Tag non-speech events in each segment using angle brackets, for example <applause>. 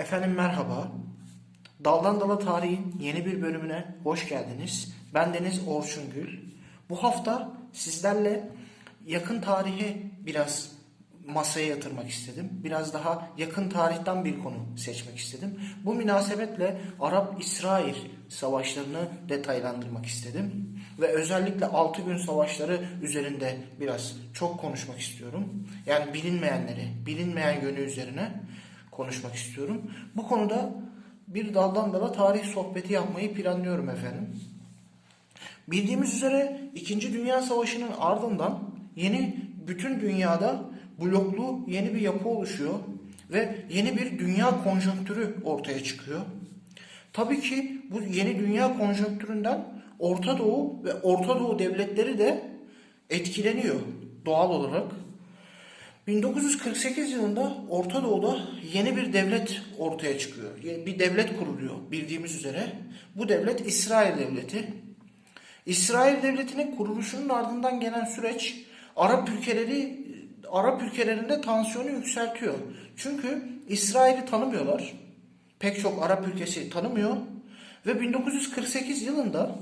Efendim merhaba. Daldan Dala Tarihin yeni bir bölümüne hoş geldiniz. Ben Deniz Orçun Gül. Bu hafta sizlerle yakın tarihe biraz masaya yatırmak istedim. Biraz daha yakın tarihten bir konu seçmek istedim. Bu münasebetle Arap-İsrail savaşlarını detaylandırmak istedim. Ve özellikle 6 gün savaşları üzerinde biraz çok konuşmak istiyorum. Yani bilinmeyenleri, bilinmeyen yönü üzerine konuşmak istiyorum. Bu konuda bir daldan dala tarih sohbeti yapmayı planlıyorum efendim. Bildiğimiz üzere 2. Dünya Savaşı'nın ardından yeni bütün dünyada bloklu yeni bir yapı oluşuyor ve yeni bir dünya konjonktürü ortaya çıkıyor. Tabii ki bu yeni dünya konjonktüründen Orta Doğu ve Orta Doğu devletleri de etkileniyor doğal olarak. 1948 yılında Orta Doğu'da yeni bir devlet ortaya çıkıyor. Bir devlet kuruluyor bildiğimiz üzere. Bu devlet İsrail Devleti. İsrail Devleti'nin kuruluşunun ardından gelen süreç Arap ülkeleri Arap ülkelerinde tansiyonu yükseltiyor. Çünkü İsrail'i tanımıyorlar. Pek çok Arap ülkesi tanımıyor ve 1948 yılında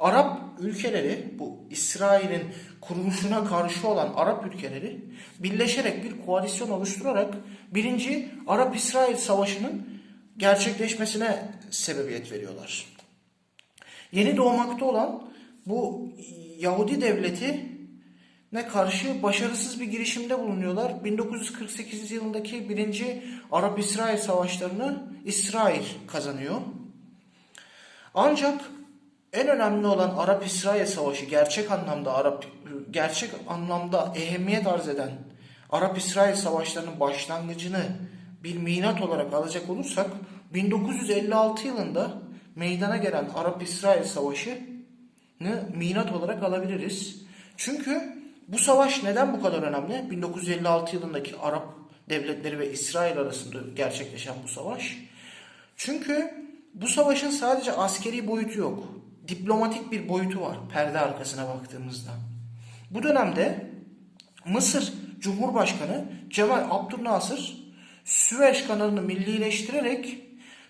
Arap ülkeleri bu İsrail'in kuruluşuna karşı olan Arap ülkeleri birleşerek bir koalisyon oluşturarak birinci Arap-İsrail Savaşı'nın gerçekleşmesine sebebiyet veriyorlar. Yeni doğmakta olan bu Yahudi devleti ne karşı başarısız bir girişimde bulunuyorlar. 1948 yılındaki birinci Arap-İsrail savaşlarını İsrail kazanıyor. Ancak en önemli olan Arap-İsrail savaşı gerçek anlamda Arap gerçek anlamda ehemmiyet arz eden Arap-İsrail savaşlarının başlangıcını bir minat olarak alacak olursak 1956 yılında meydana gelen Arap-İsrail savaşını minat olarak alabiliriz. Çünkü bu savaş neden bu kadar önemli? 1956 yılındaki Arap devletleri ve İsrail arasında gerçekleşen bu savaş. Çünkü bu savaşın sadece askeri boyutu yok. Diplomatik bir boyutu var perde arkasına baktığımızda. Bu dönemde Mısır Cumhurbaşkanı Cemal Abdülnasır Süveyş kanalını millileştirerek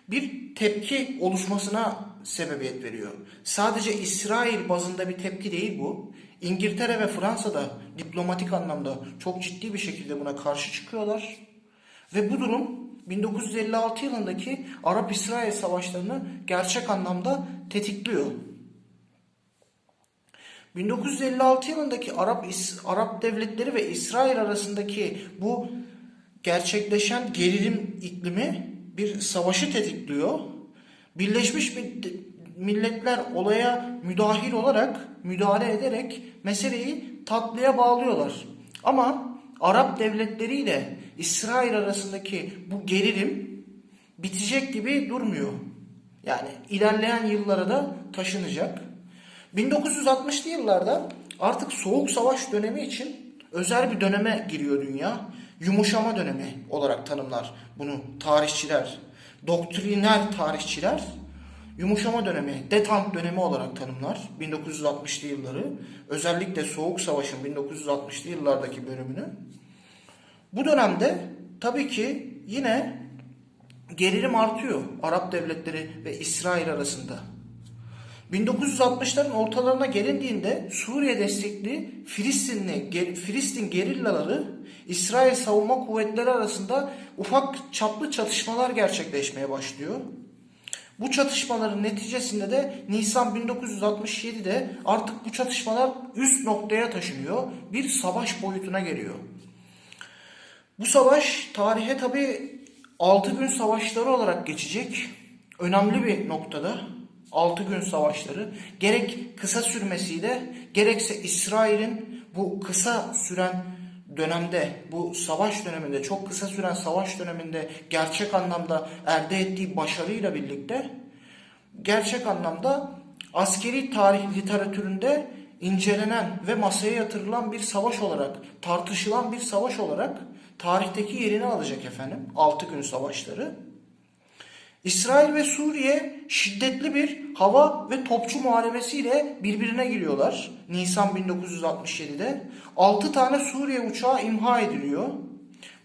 bir tepki oluşmasına sebebiyet veriyor. Sadece İsrail bazında bir tepki değil bu. İngiltere ve Fransa da diplomatik anlamda çok ciddi bir şekilde buna karşı çıkıyorlar. Ve bu durum 1956 yılındaki Arap-İsrail savaşlarını gerçek anlamda tetikliyor. 1956 yılındaki Arap Arap devletleri ve İsrail arasındaki bu gerçekleşen gerilim iklimi bir savaşı tetikliyor. Birleşmiş Milletler olaya müdahil olarak, müdahale ederek meseleyi tatlıya bağlıyorlar. Ama Arap devletleri ile İsrail arasındaki bu gerilim bitecek gibi durmuyor. Yani ilerleyen yıllara da taşınacak. 1960'lı yıllarda artık soğuk savaş dönemi için özel bir döneme giriyor dünya. Yumuşama dönemi olarak tanımlar bunu tarihçiler, doktriner tarihçiler yumuşama dönemi, detant dönemi olarak tanımlar 1960'lı yılları. Özellikle Soğuk Savaş'ın 1960'lı yıllardaki bölümünü. Bu dönemde tabii ki yine gerilim artıyor Arap devletleri ve İsrail arasında. 1960'ların ortalarına gelindiğinde Suriye destekli Filistinli Filistin gerillaları İsrail savunma kuvvetleri arasında ufak çaplı çatışmalar gerçekleşmeye başlıyor. Bu çatışmaların neticesinde de Nisan 1967'de artık bu çatışmalar üst noktaya taşınıyor. Bir savaş boyutuna geliyor. Bu savaş tarihe tabi 6 gün savaşları olarak geçecek. Önemli bir noktada 6 gün savaşları gerek kısa sürmesiyle gerekse İsrail'in bu kısa süren dönemde bu savaş döneminde çok kısa süren savaş döneminde gerçek anlamda elde ettiği başarıyla birlikte gerçek anlamda askeri tarih literatüründe incelenen ve masaya yatırılan bir savaş olarak tartışılan bir savaş olarak tarihteki yerini alacak efendim 6 gün savaşları. İsrail ve Suriye şiddetli bir hava ve topçu muharebesiyle birbirine giriyorlar. Nisan 1967'de 6 tane Suriye uçağı imha ediliyor.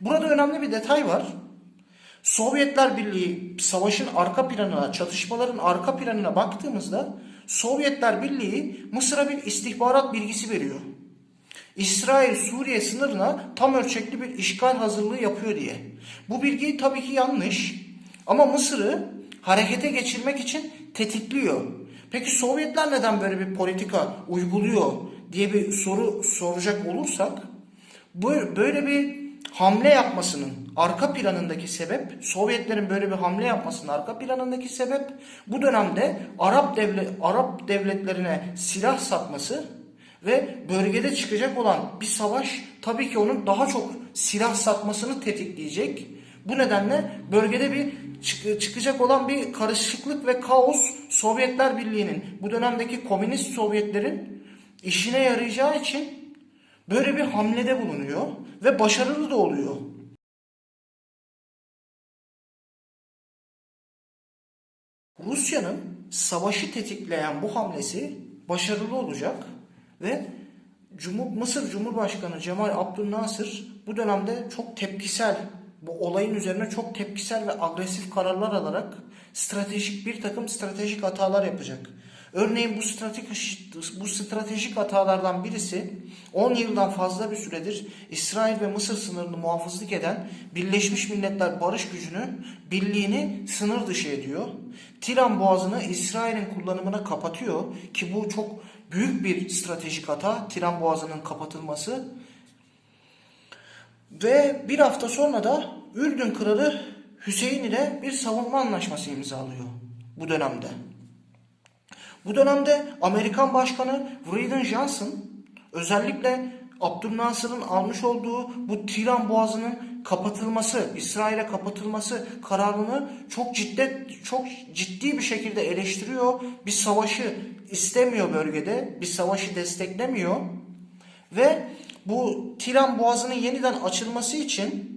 Burada önemli bir detay var. Sovyetler Birliği savaşın arka planına, çatışmaların arka planına baktığımızda Sovyetler Birliği Mısır'a bir istihbarat bilgisi veriyor. İsrail Suriye sınırına tam ölçekli bir işgal hazırlığı yapıyor diye. Bu bilgi tabii ki yanlış ama Mısır'ı harekete geçirmek için tetikliyor. Peki Sovyetler neden böyle bir politika uyguluyor diye bir soru soracak olursak böyle bir hamle yapmasının arka planındaki sebep Sovyetlerin böyle bir hamle yapmasının arka planındaki sebep bu dönemde Arap devlet Arap devletlerine silah satması ve bölgede çıkacak olan bir savaş tabii ki onun daha çok silah satmasını tetikleyecek. Bu nedenle bölgede bir çık- çıkacak olan bir karışıklık ve kaos Sovyetler Birliği'nin bu dönemdeki komünist Sovyetlerin işine yarayacağı için böyle bir hamlede bulunuyor ve başarılı da oluyor. Rusya'nın savaşı tetikleyen bu hamlesi başarılı olacak ve Cumhur, Mısır Cumhurbaşkanı Cemal Abdülnasır bu dönemde çok tepkisel, bu olayın üzerine çok tepkisel ve agresif kararlar alarak stratejik bir takım stratejik hatalar yapacak. Örneğin bu stratejik, bu stratejik hatalardan birisi 10 yıldan fazla bir süredir İsrail ve Mısır sınırını muhafızlık eden Birleşmiş Milletler Barış Gücü'nün birliğini sınır dışı ediyor. Tiran Boğazı'nı İsrail'in kullanımına kapatıyor ki bu çok büyük bir stratejik hata. Tiran Boğazı'nın kapatılması. Ve bir hafta sonra da Ürdün Kralı Hüseyin ile bir savunma anlaşması imzalıyor bu dönemde. Bu dönemde Amerikan Başkanı Lyndon Johnson özellikle Abdülnasır'ın almış olduğu bu Tiran Boğazı'nın kapatılması, İsrail'e kapatılması kararını çok ciddi çok ciddi bir şekilde eleştiriyor. Bir savaşı istemiyor bölgede, bir savaşı desteklemiyor ve bu Tiran Boğazı'nın yeniden açılması için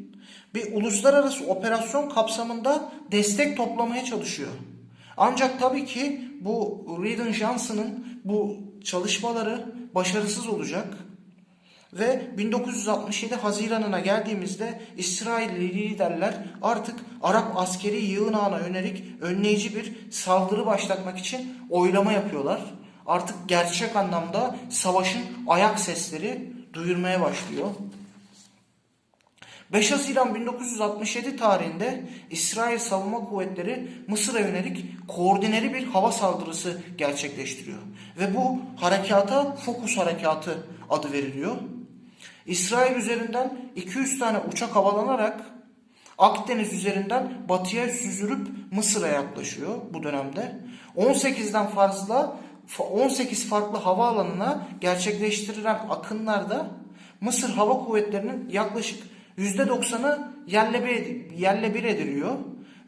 bir uluslararası operasyon kapsamında destek toplamaya çalışıyor. Ancak tabii ki bu Lyndon Johnson'ın bu çalışmaları başarısız olacak. Ve 1967 Haziran'ına geldiğimizde İsrailli liderler artık Arap askeri yığınağına yönelik önleyici bir saldırı başlatmak için oylama yapıyorlar. Artık gerçek anlamda savaşın ayak sesleri duyurmaya başlıyor. 5 Haziran 1967 tarihinde İsrail Savunma Kuvvetleri Mısır'a yönelik koordineli bir hava saldırısı gerçekleştiriyor. Ve bu harekata Fokus Harekatı adı veriliyor. İsrail üzerinden 200 tane uçak havalanarak Akdeniz üzerinden batıya süzülüp Mısır'a yaklaşıyor bu dönemde. 18'den fazla 18 farklı havaalanına gerçekleştirilen akınlarda Mısır Hava Kuvvetleri'nin yaklaşık %90'ı yerle bir, yerle bir ediliyor.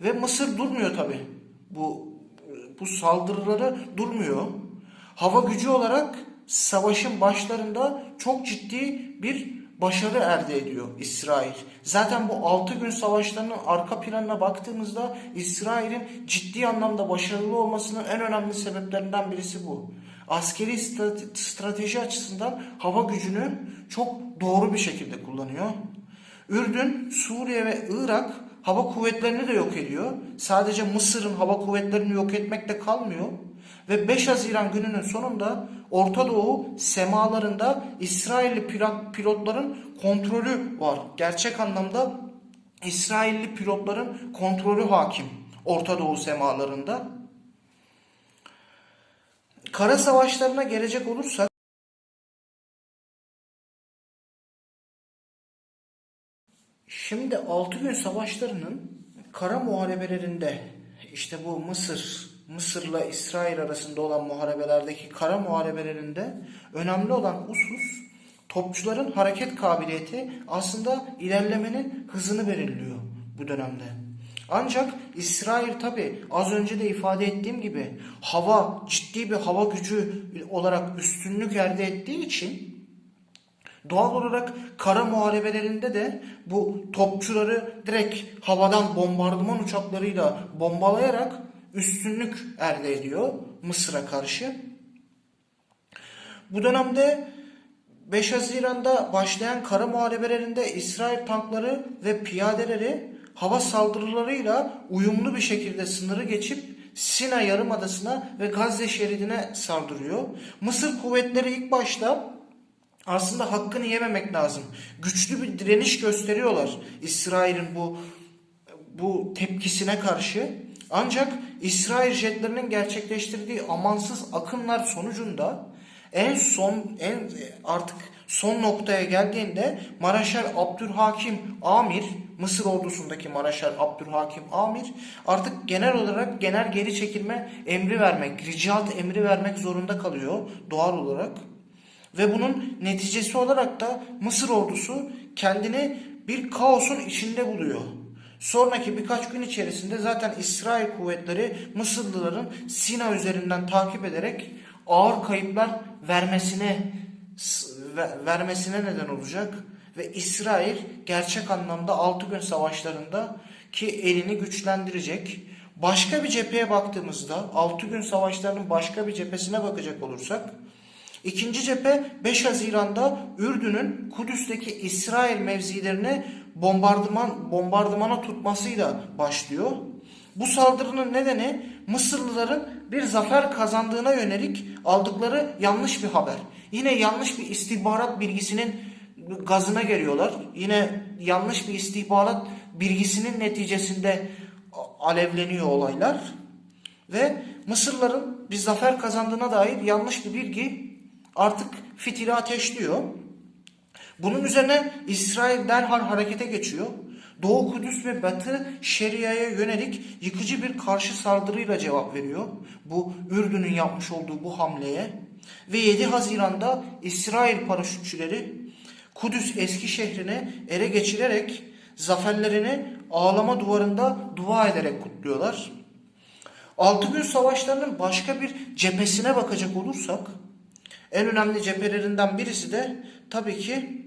Ve Mısır durmuyor tabi. Bu, bu saldırıları durmuyor. Hava gücü olarak savaşın başlarında çok ciddi bir başarı elde ediyor İsrail. Zaten bu 6 gün savaşlarının arka planına baktığımızda İsrail'in ciddi anlamda başarılı olmasının en önemli sebeplerinden birisi bu. Askeri strateji açısından hava gücünü çok doğru bir şekilde kullanıyor. Ürdün, Suriye ve Irak hava kuvvetlerini de yok ediyor. Sadece Mısır'ın hava kuvvetlerini yok etmekte kalmıyor. Ve 5 Haziran gününün sonunda Orta Doğu semalarında İsrailli pilotların kontrolü var. Gerçek anlamda İsrailli pilotların kontrolü hakim Orta Doğu semalarında. Kara savaşlarına gelecek olursak Şimdi 6 gün savaşlarının kara muharebelerinde işte bu Mısır, Mısır'la İsrail arasında olan muharebelerdeki kara muharebelerinde önemli olan husus topçuların hareket kabiliyeti aslında ilerlemenin hızını belirliyor bu dönemde. Ancak İsrail tabi az önce de ifade ettiğim gibi hava ciddi bir hava gücü olarak üstünlük elde ettiği için Doğal olarak kara muharebelerinde de bu topçuları direkt havadan bombardıman uçaklarıyla bombalayarak üstünlük elde ediyor Mısır'a karşı. Bu dönemde 5 Haziran'da başlayan kara muharebelerinde İsrail tankları ve piyadeleri hava saldırılarıyla uyumlu bir şekilde sınırı geçip Sina Yarımadası'na ve Gazze şeridine saldırıyor. Mısır kuvvetleri ilk başta aslında hakkını yememek lazım. Güçlü bir direniş gösteriyorlar İsrail'in bu bu tepkisine karşı. Ancak İsrail jetlerinin gerçekleştirdiği amansız akınlar sonucunda en son en artık son noktaya geldiğinde Maraşer Abdülhakim Amir Mısır ordusundaki Maraşer Abdülhakim Amir artık genel olarak genel geri çekilme emri vermek, ricat emri vermek zorunda kalıyor doğal olarak. Ve bunun neticesi olarak da Mısır ordusu kendini bir kaosun içinde buluyor. Sonraki birkaç gün içerisinde zaten İsrail kuvvetleri Mısırlıların Sina üzerinden takip ederek ağır kayıplar vermesine vermesine neden olacak ve İsrail gerçek anlamda 6 gün savaşlarında ki elini güçlendirecek. Başka bir cepheye baktığımızda 6 gün savaşlarının başka bir cephesine bakacak olursak İkinci cephe 5 Haziran'da Ürdün'ün Kudüs'teki İsrail mevzilerini bombardıman bombardımana tutmasıyla başlıyor. Bu saldırının nedeni Mısırlıların bir zafer kazandığına yönelik aldıkları yanlış bir haber. Yine yanlış bir istihbarat bilgisinin gazına geliyorlar. Yine yanlış bir istihbarat bilgisinin neticesinde alevleniyor olaylar. Ve Mısırların bir zafer kazandığına dair yanlış bir bilgi artık fitili ateşliyor. Bunun üzerine İsrail derhal harekete geçiyor. Doğu Kudüs ve Batı Şeria'ya yönelik yıkıcı bir karşı saldırıyla cevap veriyor. Bu Ürdün'ün yapmış olduğu bu hamleye. Ve 7 Haziran'da İsrail paraşütçüleri Kudüs eski şehrini ele geçirerek zaferlerini ağlama duvarında dua ederek kutluyorlar. Altı gün savaşlarının başka bir cephesine bakacak olursak en önemli cephelerinden birisi de tabii ki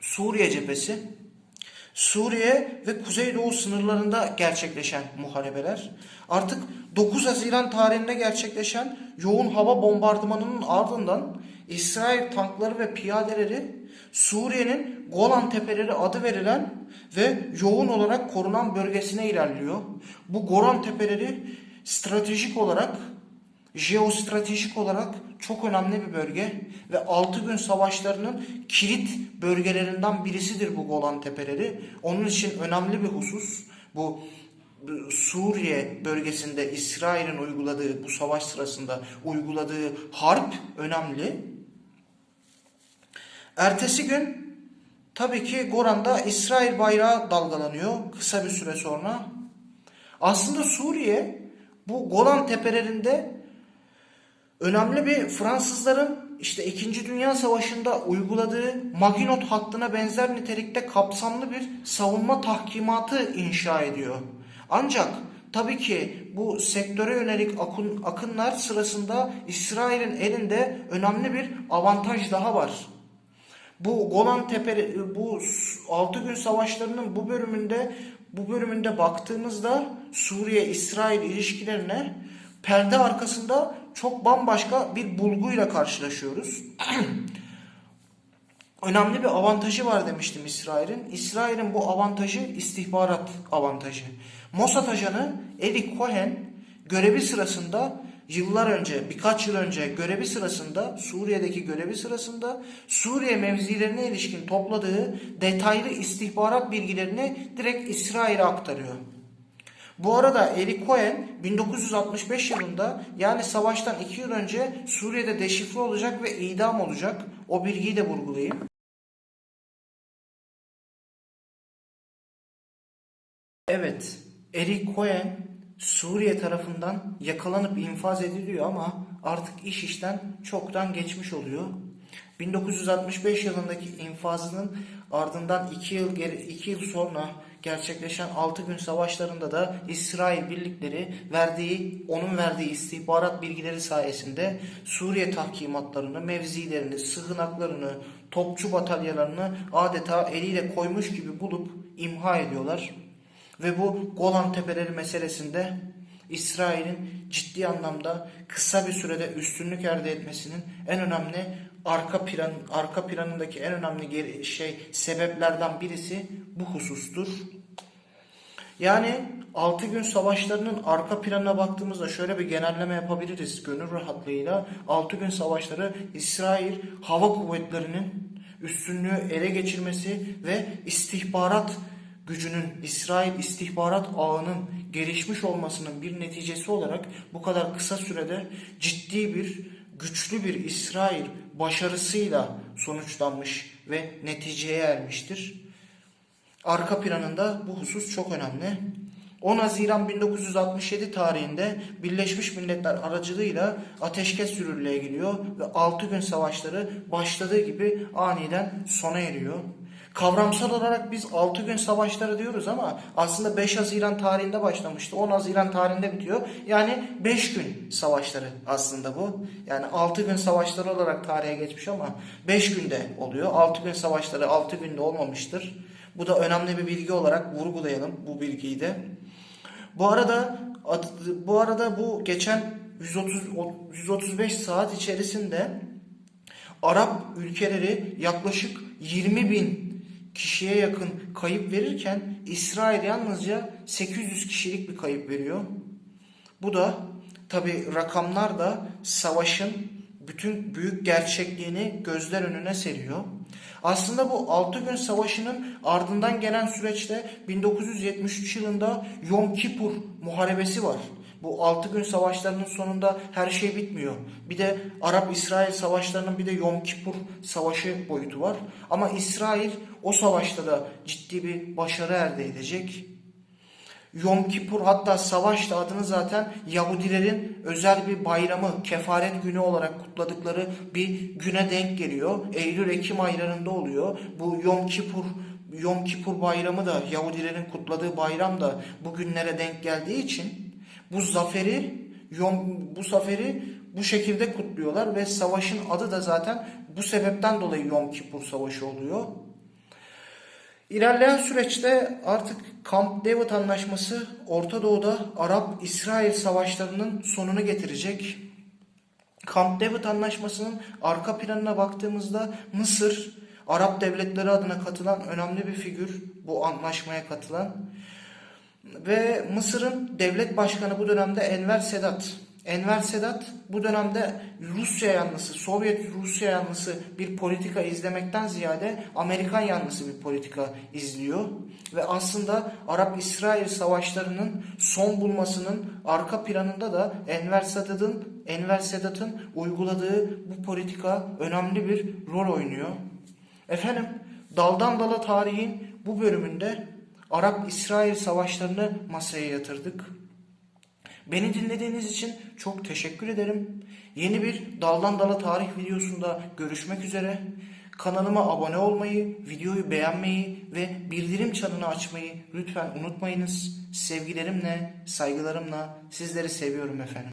Suriye cephesi. Suriye ve Kuzeydoğu sınırlarında gerçekleşen muharebeler artık 9 Haziran tarihinde gerçekleşen yoğun hava bombardımanının ardından İsrail tankları ve piyadeleri Suriye'nin Golan Tepeleri adı verilen ve yoğun olarak korunan bölgesine ilerliyor. Bu Golan Tepeleri stratejik olarak jeostratejik olarak çok önemli bir bölge ve 6 gün savaşlarının kilit bölgelerinden birisidir bu Golan Tepeleri. Onun için önemli bir husus bu Suriye bölgesinde İsrail'in uyguladığı bu savaş sırasında uyguladığı harp önemli. Ertesi gün tabii ki Goran'da İsrail bayrağı dalgalanıyor kısa bir süre sonra. Aslında Suriye bu Golan tepelerinde önemli bir Fransızların işte 2. Dünya Savaşı'nda uyguladığı Maginot hattına benzer nitelikte kapsamlı bir savunma tahkimatı inşa ediyor. Ancak tabii ki bu sektöre yönelik akın, akınlar sırasında İsrail'in elinde önemli bir avantaj daha var. Bu Golan Tepe bu 6 gün savaşlarının bu bölümünde bu bölümünde baktığımızda Suriye İsrail ilişkilerine perde arkasında çok bambaşka bir bulguyla karşılaşıyoruz. <clears throat> Önemli bir avantajı var demiştim İsrail'in. İsrail'in bu avantajı istihbarat avantajı. Mossad ajanı Eli Cohen görevi sırasında yıllar önce, birkaç yıl önce görevi sırasında, Suriye'deki görevi sırasında Suriye mevzilerine ilişkin topladığı detaylı istihbarat bilgilerini direkt İsrail'e aktarıyor. Bu arada Eli Cohen 1965 yılında yani savaştan 2 yıl önce Suriye'de deşifre olacak ve idam olacak. O bilgiyi de vurgulayayım. Evet, Eli Cohen Suriye tarafından yakalanıp infaz ediliyor ama artık iş işten çoktan geçmiş oluyor. 1965 yılındaki infazının ardından 2 yıl, 2 yıl sonra gerçekleşen 6 gün savaşlarında da İsrail birlikleri verdiği, onun verdiği istihbarat bilgileri sayesinde Suriye tahkimatlarını, mevzilerini, sığınaklarını, topçu batalyalarını adeta eliyle koymuş gibi bulup imha ediyorlar. Ve bu Golan Tepeleri meselesinde İsrail'in ciddi anlamda kısa bir sürede üstünlük elde etmesinin en önemli arka plan arka planındaki en önemli şey sebeplerden birisi bu husustur. Yani 6 gün savaşlarının arka planına baktığımızda şöyle bir genelleme yapabiliriz gönül rahatlığıyla. 6 gün savaşları İsrail hava kuvvetlerinin üstünlüğü ele geçirmesi ve istihbarat gücünün İsrail istihbarat ağının gelişmiş olmasının bir neticesi olarak bu kadar kısa sürede ciddi bir güçlü bir İsrail başarısıyla sonuçlanmış ve neticeye ermiştir. Arka planında bu husus çok önemli. 10 Haziran 1967 tarihinde Birleşmiş Milletler aracılığıyla ateşkes yürürlüğe giriyor ve 6 gün savaşları başladığı gibi aniden sona eriyor. Kavramsal olarak biz 6 gün savaşları diyoruz ama aslında 5 Haziran tarihinde başlamıştı. 10 Haziran tarihinde bitiyor. Yani 5 gün savaşları aslında bu. Yani 6 gün savaşları olarak tarihe geçmiş ama 5 günde oluyor. 6 gün savaşları 6 günde olmamıştır. Bu da önemli bir bilgi olarak vurgulayalım bu bilgiyi de. Bu arada bu arada bu geçen 130 135 saat içerisinde Arap ülkeleri yaklaşık 20 bin kişiye yakın kayıp verirken İsrail yalnızca 800 kişilik bir kayıp veriyor. Bu da tabi rakamlar da savaşın bütün büyük gerçekliğini gözler önüne seriyor. Aslında bu 6 gün savaşının ardından gelen süreçte 1973 yılında Yom Kippur muharebesi var. Bu 6 gün savaşlarının sonunda her şey bitmiyor. Bir de Arap-İsrail savaşlarının bir de Yom Kippur savaşı boyutu var. Ama İsrail o savaşta da ciddi bir başarı elde edecek. Yom Kippur hatta savaşta adını zaten Yahudilerin özel bir bayramı, kefaret günü olarak kutladıkları bir güne denk geliyor. Eylül-Ekim aylarında oluyor. Bu Yom Kippur Yom Kippur bayramı da Yahudilerin kutladığı bayram da bu günlere denk geldiği için bu zaferi bu zaferi bu şekilde kutluyorlar ve savaşın adı da zaten bu sebepten dolayı Yom Kippur Savaşı oluyor. İlerleyen süreçte artık Camp David Anlaşması Orta Doğu'da Arap-İsrail savaşlarının sonunu getirecek. Camp David Anlaşması'nın arka planına baktığımızda Mısır, Arap devletleri adına katılan önemli bir figür bu anlaşmaya katılan. Ve Mısır'ın devlet başkanı bu dönemde Enver Sedat. Enver Sedat bu dönemde Rusya yanlısı, Sovyet Rusya yanlısı bir politika izlemekten ziyade Amerikan yanlısı bir politika izliyor. Ve aslında Arap-İsrail savaşlarının son bulmasının arka planında da Enver Sedat'ın Enver Sedat'ın uyguladığı bu politika önemli bir rol oynuyor. Efendim daldan dala tarihin bu bölümünde Arap-İsrail savaşlarını masaya yatırdık. Beni dinlediğiniz için çok teşekkür ederim. Yeni bir Daldan Dala Tarih videosunda görüşmek üzere. Kanalıma abone olmayı, videoyu beğenmeyi ve bildirim çanını açmayı lütfen unutmayınız. Sevgilerimle, saygılarımla sizleri seviyorum efendim.